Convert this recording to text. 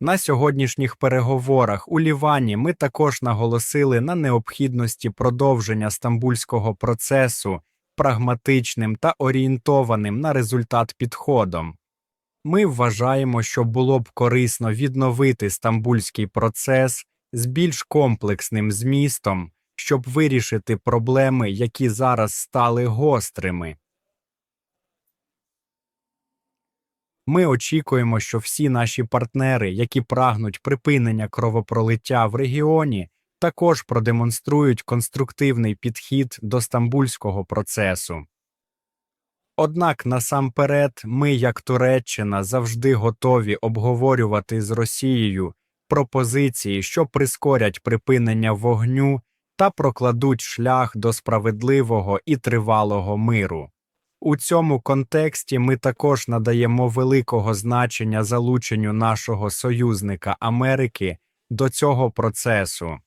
На сьогоднішніх переговорах у Лівані ми також наголосили на необхідності продовження стамбульського процесу прагматичним та орієнтованим на результат підходом. Ми вважаємо, що було б корисно відновити стамбульський процес з більш комплексним змістом, щоб вирішити проблеми, які зараз стали гострими. Ми очікуємо, що всі наші партнери, які прагнуть припинення кровопролиття в регіоні, також продемонструють конструктивний підхід до стамбульського процесу. Однак насамперед ми, як Туреччина, завжди готові обговорювати з Росією пропозиції, що прискорять припинення вогню та прокладуть шлях до справедливого і тривалого миру. У цьому контексті ми також надаємо великого значення залученню нашого союзника Америки до цього процесу.